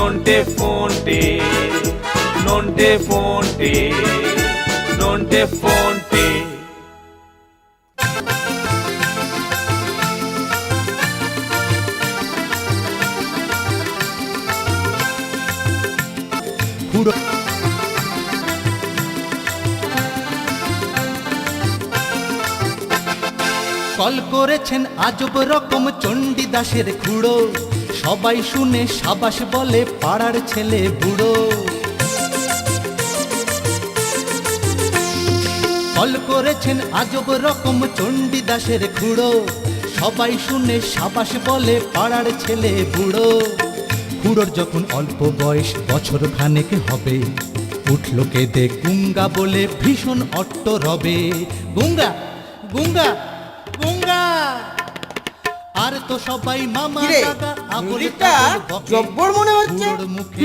nonte fonte, nonte fonte, nonte fonte. Puro. Call করেছেন আজব রকম চণ্ডীদাসের খুড়ো সবাই শুনে সাবাস বলে, পাড়ার ছেলে বুড়ো। কল করেছেন আজব রকম চণ্ডীদাসের খুড়ো। সবাই শুনে সাবাস বলে, পাড়ার ছেলে বুড়ো। খুড়োর যখন অল্প বয়স, বছর খানেক হবে। উঠল কেঁদে গুঙ্গা বলে, ভীষণ অট্ট রবে গুঙ্গা গুঙ্গা গুঙ্গা! আর তো সবাই মামা কিরে, দাদা আবল মিউজিকটা জব্বর মনে হচ্ছে। মুখে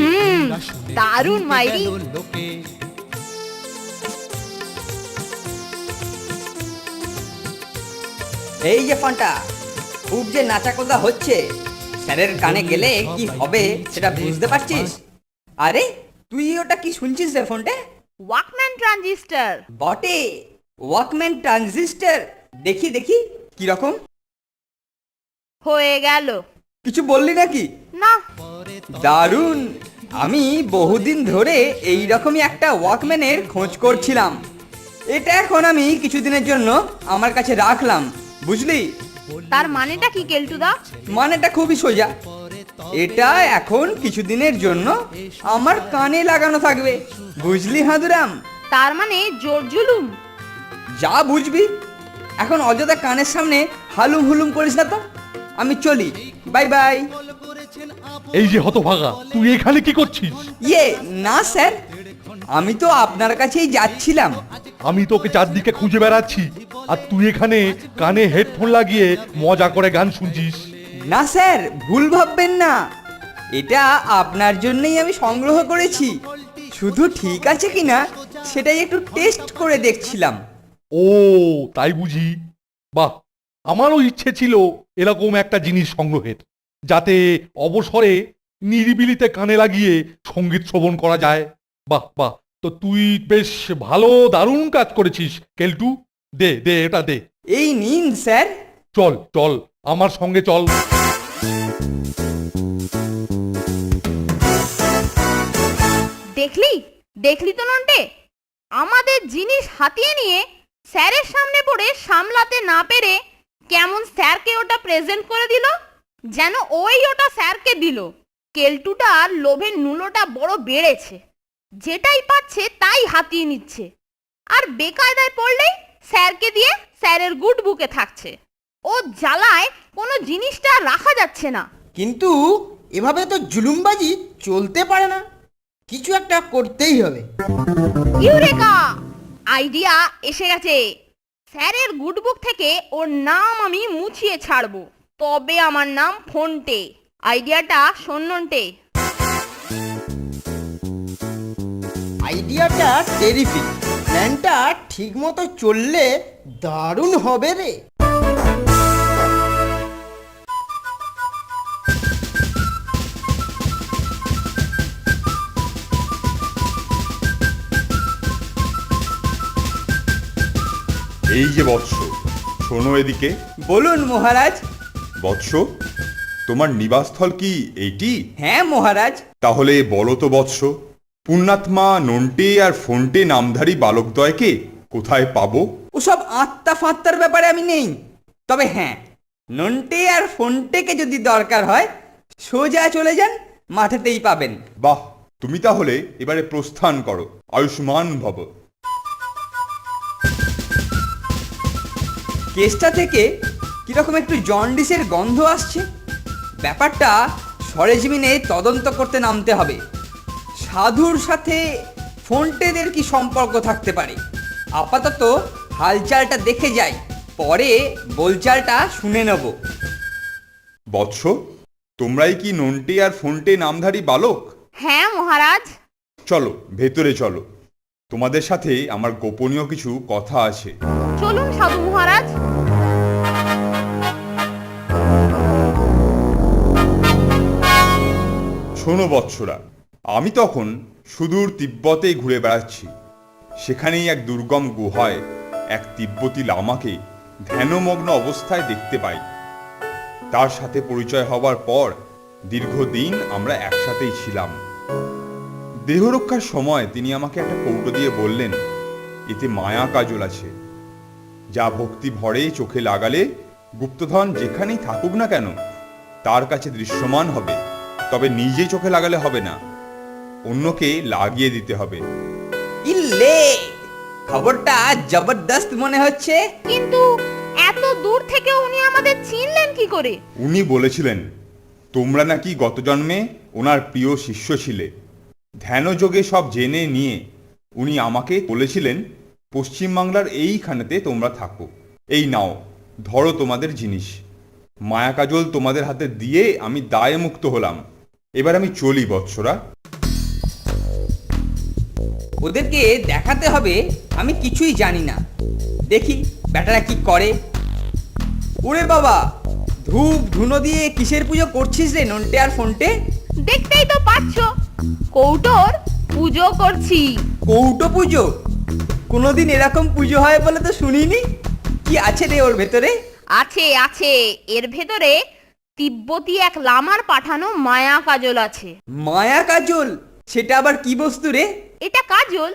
শুনে দারুণ মাইরি। গেল লোকে। এই যে ফান্টা খুব যে নাচাকোদা হচ্ছে স্যারের কানে গেলে কি হবে সেটা বুঝতে পারছিস? আরে তুই ওটা কি শুনছিস রে ফোনটা? ওয়াকম্যান ট্রানজিস্টার বটে ওয়াকম্যান ট্রানজিস্টার দেখি দেখি কি রকম হয়ে গেল। কিছু বললি নাকি? না। দারুণ। আমি বহুদিন ধরে এই রকমই একটা ওয়াকম্যানের খোঁজ করছিলাম। এটা এখন আমি কিছুদিনের জন্য আমার কাছে রাখলাম বুঝলি? তার মানেটা কি কেলটুদা? মানেটা খুবই সোজা। এটা এখন কিছুদিনের জন্য আমার কানে লাগানো থাকবে বুঝলি হাঁদুরাম? তার মানে জোর জুলুম? যা বুঝবি। এখন অযথা কানের সামনে হালুম হুলুম করিস না তো? আমি চলি। Bye bye. এই যে হতভাগা তুই এখানে কি করছিস? ইয়ে না স্যার আমি তো আপনার কাছেই যাচ্ছিলাম। আমি তোকে চারদিকে খুঁজে বেড়াচ্ছি আর তুই এখানে কানে হেডফোন লাগিয়ে মজা করে গান শুনছিস। না স্যার ভুল ভাববেন না। এটা আপনার জন্যই আমি সংগ্রহ করেছি। শুধু ঠিক আছে কিনা সেটাই একটু টেস্ট করে দেখছিলাম। ও তাই বুঝি। বাহ আমারও ইচ্ছে ছিল এরকম একটা জিনিস সংগ্রহের যাতে অবসরে নিরিবিলিতে কানে লাগিয়ে সংগীত শ্রবণ করা যায়। বাহ বাহ তো তুই বেশ ভালো দারুণ কাজ করেছিস কেলটু। দে দে এটা দে। এই নিন স্যার। চল চল আমার সঙ্গে চল। দেখলি? দেখলি তো নন্টে? আমাদের জিনিস হাতিয়ে নিয়ে স্যারের সামনে পড়ে সামলাতে না পেরে কেমন স্যারকে ওটা প্রেজেন্ট করে দিল? যেন ওই ওটা স্যারকে দিল। কেলটুটার লোভের নুলোটা বড় বেড়েছে। যেটাই পাচ্ছে তাই হাতিয়ে নিচ্ছে। আর বেকায়দায় পড়লেই স্যারকে দিয়ে স্যারের গুড বুকে থাকছে। ও জ্বালায় কোনো জিনিসটা রাখা যাচ্ছে না। কিন্তু এভাবে তো জুলুমবাজি চলতে পারে না। কিছু একটা করতেই হবে। ইউরেকা! আইডিয়া এসে গেছে। স্যারের গুডবুক থেকে ওর নাম আমি মুছিয়ে ছাড়বো। তবে আমার নাম ফোনটে। আইডিয়াটা সন্নন্টে। আইডিয়াটা টেরিফিক। প্ল্যানটা ঠিক মতো চললে দারুণ হবে রে। এই যে বৎস শোনো এদিকে। বলুন মহারাজ। বৎস তোমার নিবাসস্থল কি এইটি? হ্যাঁ মহারাজ। তাহলে বলো তো বৎস পুণ্যাত্মা নন্টে আর ফোনটে নামধারী বালকদ্বয়কে কোথায় পাবো? ওসব আত্মা ফাত্তার ব্যাপারে আমি নেই। তবে হ্যাঁ নন্টে আর ফোনটেকে যদি দরকার হয় সোজা চলে যান মাঠেতেই পাবেন। বাহ তুমি তাহলে এবারে প্রস্থান করো আয়ুষ্মান ভব। কেসটা থেকে কীরকম একটু জন্ডিসের গন্ধ আসছে? ব্যাপারটা সরেজমিনে তদন্ত করতে নামতে হবে। সাধুর সাথে ফোনটেদের কি সম্পর্ক থাকতে পারে? আপাতত হালচালটা দেখে যাই পরে বলচালটা শুনে নেব। বৎস তোমরাই কি নন্টে আর ফোনটে নামধারী বালক? হ্যাঁ মহারাজ। চলো ভেতরে চলো। তোমাদের সাথে আমার গোপনীয় কিছু কথা আছে। চলুন সাধু মহারাজ। শোনো বৎসরা, আমি তখন সুদূর তিব্বতে ঘুরে বেড়াচ্ছি। সেখানেই এক দুর্গম গুহায় এক তিব্বতী লামাকে ধ্যানমগ্ন অবস্থায় দেখতে পাই। তার সাথে পরিচয় হবার পর দীর্ঘদিন আমরা একসাথেই ছিলাম। দেহরক্ষার সময় তিনি আমাকে একটা কৌটো দিয়ে বললেন, এতে মায়া কাজল আছে। যা ভক্তি ভরে চোখে লাগালে গুপ্তধন যেখানেই থাকুক না কেন তার কাছে দৃশ্যমান হবে তবে নিজে চোখে লাগালে হবে না। অন্যকে লাগিয়ে দিতে হবে। ইল্লে! খবরটা জবরদস্ত মনে হচ্ছে। কিন্তু এত দূর থেকে উনি আমাদের চিনলেন কি করে? উনি বলেছিলেন তোমরা নাকি গত জন্মে ওনার প্রিয় শিষ্য ছিলে। ধ্যানযোগে সব জেনে নিয়ে উনি আমাকে বলেছিলেন পশ্চিমবাংলার এইখানেতে তোমরা থাকো। এই নাও ধরো তোমাদের জিনিস। মায়া কাজল তোমাদের হাতে দিয়ে আমি দায়ে মুক্ত হলাম। এবার আমি চলি বৎসরা। ওদেরকে দেখাতে হবে আমি কিছুই জানি না। দেখি ব্যাটারা কি করে? ওরে বাবা ধূপ ধুনো দিয়ে কিসের পুজো করছিস রে নন্টে আর ফোনটে? দেখতেই তো পাচ্ছ কৌটোর পুজো করছি। কৌটো পুজো? কোনোদিন এরকম পুজো হয় বলে তো শুনিনি? কি আছে রে ওর ভেতরে? আছে আছে। এর ভেতরে তিব্বতী এক লামার পাঠানো মায়া কাজল আছে। মায়া কাজল? সেটা আবার কি বস্তু রে? এটা কাজল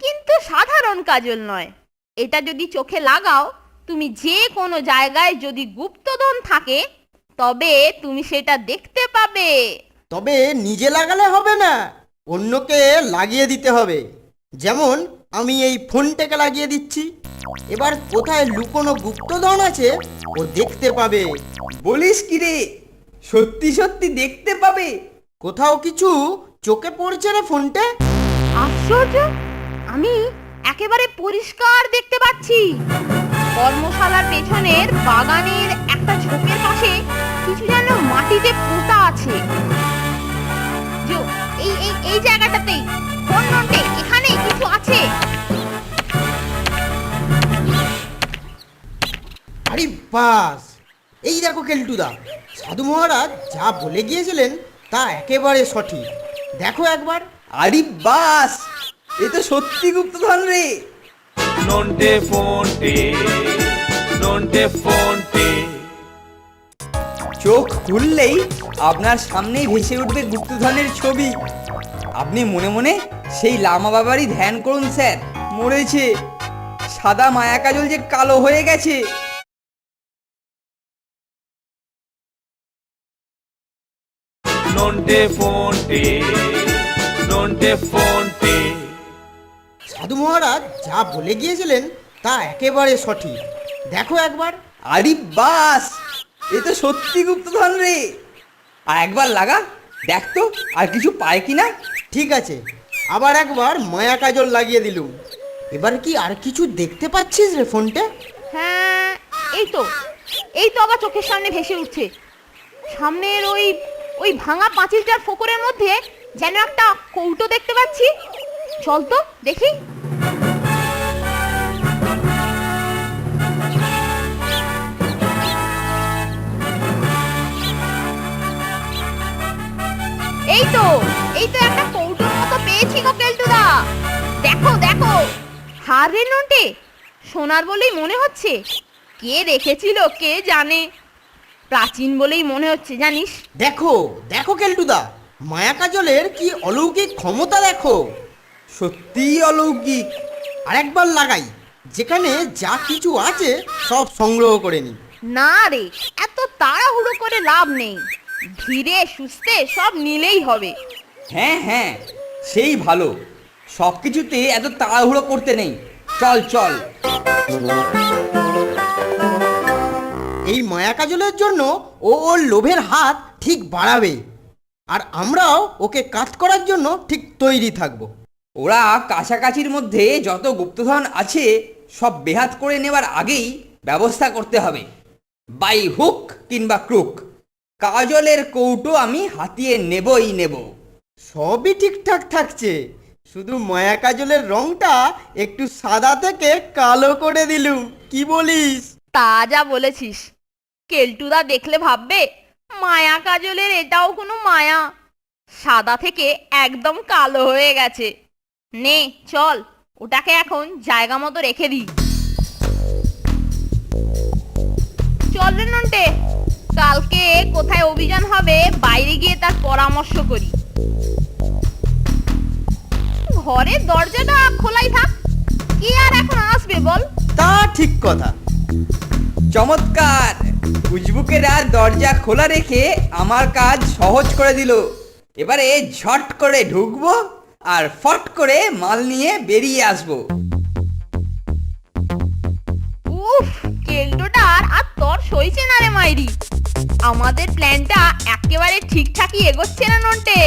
কিন্তু সাধারণ কাজল নয়। এটা যদি চোখে লাগাও তুমি যে কোনো জায়গায় যদি গুপ্তধন থাকে তবে তুমি সেটা দেখতে পাবে। তবে নিজে লাগালে হবে না অন্যকে লাগিয়ে দিতে হবে। যেমন আমি এই ফোনটাকে লাগিয়ে দিচ্ছি। এবার কোথায় লুকোনো গুপ্তধন আছে ও দেখতে পাবে। বলিস কি রে? সত্যি সত্যি দেখতে পাবে? কোথাও কিছু চোখে পড়ছে রে ফোনটা? আশ্চর্য! আমি একেবারে পরিষ্কার দেখতে পাচ্ছি। কর্মশালার পেছনের বাগানের একটা ঝোপের পাশে কিছু যেন মাটিতে পোঁতা আছে। যো, এই এই এই জায়গাটাতেই। কোন এখানে কিছু আছে? আরে বাস এই দেখো কেলটুদা সাধু মহারাজ যা বলে গিয়েছিলেন তা একেবারে সঠিক। দেখো একবার। আরে বাস এ তো সত্যি গুপ্তধন রে। নন্টে ফোনটে নন্টে ফোনটে চোখ খুললেই আপনার সামনেই ভেসে উঠবে গুপ্তধনের ছবি। আপনি মনে মনে সেই লামা বাবারই ধ্যান করুন স্যার। মরেছে। সাদা মায়া কাজল যে কালো হয়ে গেছে। সাধু মহারাজ যা বলে গিয়েছিলেন তা একেবারে সঠিক। দেখো একবার। আরে বাস! এ তো সত্যি গুপ্তধন রে। আর একবার লাগা দেখ তো আর কিছু পায় কিনা ঠিক আছে আবার একবার মায়া কাজল লাগিয়ে দিলুম। এবার কি আর কিছু দেখতে পাচ্ছিস রে ফোনটা? হ্যাঁ এই তো এই তো আবার চোখের সামনে ভেসে উঠছে। সামনের ওই ওই ভাঙা পাঁচিলটার ফোকরের মধ্যে যেন একটা কৌটো দেখতে পাচ্ছি। চল তো দেখি। হার রে নন্টে? সোনার বলেই মনে হচ্ছে। কে রেখেছিল কে জানে? প্রাচীন বলেই মনে হচ্ছে জানিস? দেখো দেখো কেলটুদা মায়া কাজলের কি অলৌকিক ক্ষমতা দেখো? সত্যিই অলৌকিক। আরেকবার লাগাই যেখানে যা কিছু আছে সব সংগ্রহ করে নি। না রে এত তাড়াহুড়ো করে লাভ নেই। ধীরে সুস্থে সব নিলেই হবে। হ্যাঁ হ্যাঁ সেই ভালো। সব কিছুতে এত তাড়াহুড়ো করতে নেই। চল চল। এই মায়া কাজলের জন্য ও ওর লোভের হাত ঠিক বাড়াবে আর আমরাও ওকে কাজ করার জন্য ঠিক তৈরি থাকব। ওরা কাছাকাছির মধ্যে যত গুপ্তধন আছে, সব বেহাত করে নেবার আগেই ব্যবস্থা করতে হবে। বাই হুক কিংবা ক্রুক, কাজলের কৌটো আমি হাতিয়ে নেবই নেব। সবই ঠিকঠাক থাকছে। শুধু মায়া কাজলের রংটা একটু সাদা থেকে কালো করে দিলুম কি বলিস? তা যা বলেছিস। কেলটুদা দেখলে ভাববে, মায়া কাজলের এটাও কোনো মায়া। সাদা থেকে একদম কালো হয়ে গেছে। নে, চল, ওটাকে এখন জায়গা মতো রেখে দিই। চল রে নন্টে, কালকে কোথায় অভিযান হবে বাইরে গিয়ে তার পরামর্শ করি। ঘরের দরজাটা খোলাই থাক কি আর এখন আসবে বল? তা ঠিক কথা। চমৎকার। উজবুকের আর দরজা খোলা রেখে আমার কাজ সহজ করে দিল। এবারে ঝট করে ঢুকবো আর ফট করে মাল নিয়ে বেরিয়ে আসব। উফ কেল্টোটার আর তোর সইছে না রে মাইরি। আমাদের প্ল্যানটা একেবারে ঠিকঠাকই এগোচ্ছে না নন্টে।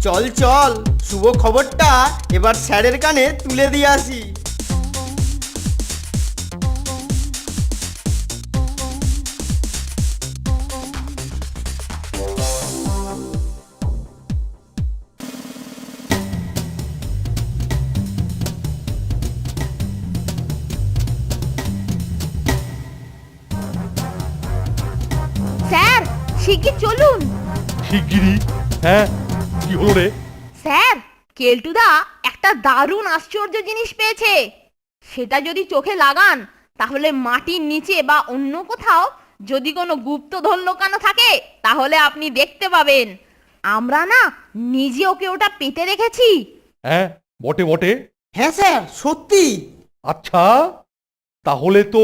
চল চল শুভ খবরটা এবার স্যারের কানে তুলে দিয়ে আসি। স্যার শিগগির চলুন? শিগগিরি হ্যাঁ। কি হলো রে? স্যার কেলটুদা একটা দারুণ আশ্চর্য জিনিস পেয়েছে। সেটা যদি চোখে লাগান তাহলে মাটির নিচে বা অন্য কোথাও যদি কোনো গুপ্তধন লোকানো থাকে তাহলে আপনি দেখতে পাবেন। আমরা না নিজে ওকে ওটা পেতে রেখেছি হ্যাঁ বটে বটে। হ্যাঁ স্যার সত্যি। আচ্ছা তাহলে তো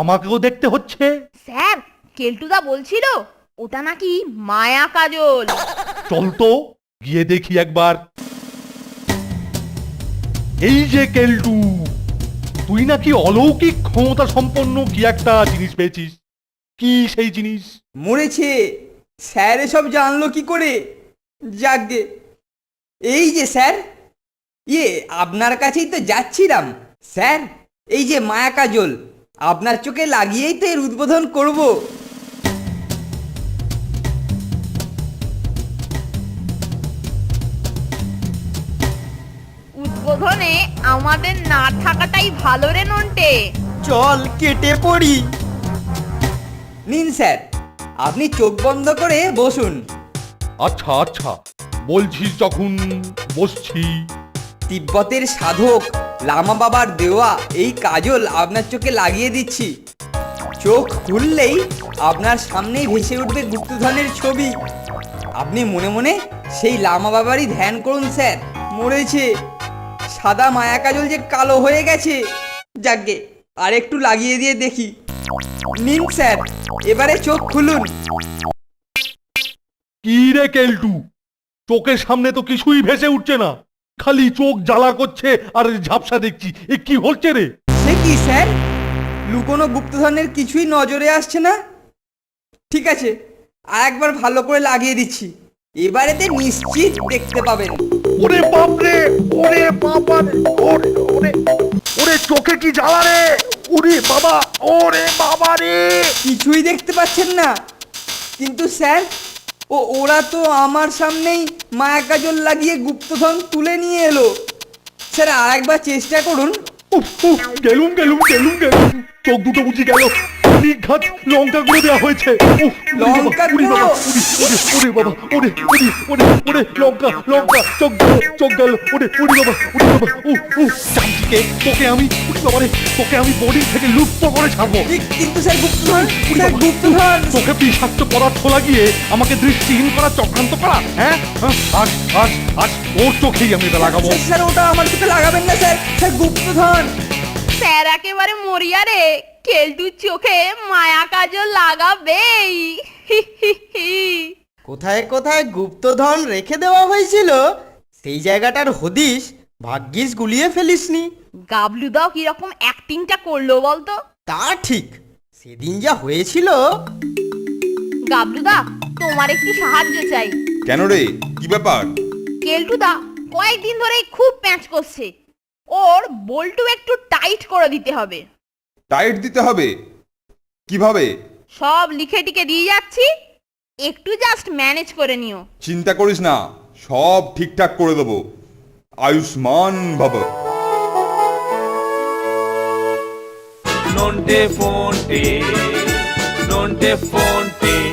আমাকেও দেখতে হচ্ছে। স্যার কেলটুদা বলছিল ওটা নাকি মায়া কাজল। চল তো। গিয়ে দেখি একবার। এই যে কেলটু, তুই নাকি অলৌকিক ক্ষমতা সম্পন্ন কি একটা জিনিস পেয়েছিস? কি সেই জিনিস? মরেছে। স্যার এসব জানলো কি করে? যাকগে। এই যে স্যার ইয়ে আপনার কাছেই তো যাচ্ছিলাম। স্যার, এই যে মায়া কাজল, আপনার চোখে লাগিয়েই তো এর উদ্বোধন করব। আমাদের না থাকাটাই ভালো রে নন্টে। চল কেটে পড়ি। নিন স্যার আপনি চোখ বন্ধ করে বসুন। আচ্ছা আচ্ছা বলছিস যখন বসছি। তিব্বতের সাধক লামা বাবার দেওয়া এই কাজল আপনার চোখে লাগিয়ে দিচ্ছি। চোখ খুললেই আপনার সামনেই ভেসে উঠবে গুপ্তধনের ছবি। আপনি মনে মনে সেই লামা বাবারই ধ্যান করুন স্যার। মরেছে। সাদা মায়া কাজল যে কালো হয়ে গেছে। যাকগে আর একটু লাগিয়ে দিয়ে দেখি। নিন স্যার এবারে চোখ খুলুন। কি রে কেলটু? চোখের সামনে তো কিছুই ভেসে উঠছে না। খালি চোখ জ্বালা করছে আর ঝাপসা দেখছি। এ কি হচ্ছে রে? সে কি স্যার? লুকোনো গুপ্তধনের কিছুই নজরে আসছে না? ঠিক আছে আর একবার ভালো করে লাগিয়ে দিচ্ছি। এবারেতে নিশ্চিত দেখতে পাবেন। ওরে বাপরে! ওরে বাবা ওরে ওরে ওরে চোখে কি জ্বালা রে? ওরে বাবা ওরে বাবা রে। কিছুই দেখতে পাচ্ছেন না। কিন্তু স্যার ও ওরা তো আমার সামনেই মায়া কাজল লাগিয়ে গুপ্তধন তুলে নিয়ে এলো। স্যার আর একবার চেষ্টা করুন। উফ, উফ, গেলুম গেলুম গেলুম গেলুম। চোখ দুটো বুঝি গেল। নিঘাত লঙ্কা গুঁড়ো দেওয়া হয়েছে। উফ, বাবা, গুঁড়ো? লঙ্কা লঙ্কা চোখ গেল চোখ গেল ওরে উরি বাবা উরি বাবা উফ উফ চামচিকে তোকে আমি উরি বাবা রে তোকে আমি বোর্ডিং থেকে লুপ্ত করে ছাড়বো। কি- কিন্তু স্যার গুপ্তধন স্যার গুপ্তধন! তোকে বিষাক্ত পদার্থ লাগিয়ে আমাকে দৃষ্টিহীন করা চক্রান্ত করা হ্যাঁ? হ্যাঁ? আজ আজ আজ ওর চোখেই আমি এটা লাগাবো। স্যার, স্যার ওটা আমার চোখে লাগাবেন না স্যার। স্যার গুপ্তধন! স্যার একেবারে মরিয়া রে। কেলটুর চোখে মায়া কাজল লাগাবেই। কোথায় কোথায় গুপ্তধন রেখে দেওয়া হয়েছিল? সেই জায়গাটার হদিস ভাগ্যিস গুলিয়ে ফেলিসনি। গাবলু গাবলুদাও কীরকম অ্যাক্টিংটা করল বলতো? তা ঠিক সেদিন যা হয়েছিল। গাবলুদা তোমার একটু সাহায্য চাই। কেন রে? কি ব্যাপার? কেলটুদা কয়েকদিন ধরেই খুব প্যাঁচ করছে। ওর বল্টু একটু টাইট করে দিতে হবে। টাইট দিতে হবে। কীভাবে? সব লিখে টিকে দিয়ে যাচ্ছি। একটু জাস্ট ম্যানেজ করে নিও। চিন্তা করিস না সব ঠিকঠাক করে দেবো। আয়ুষ্মান ভব। নন্টে ফোনটে নন্টে ফোনটে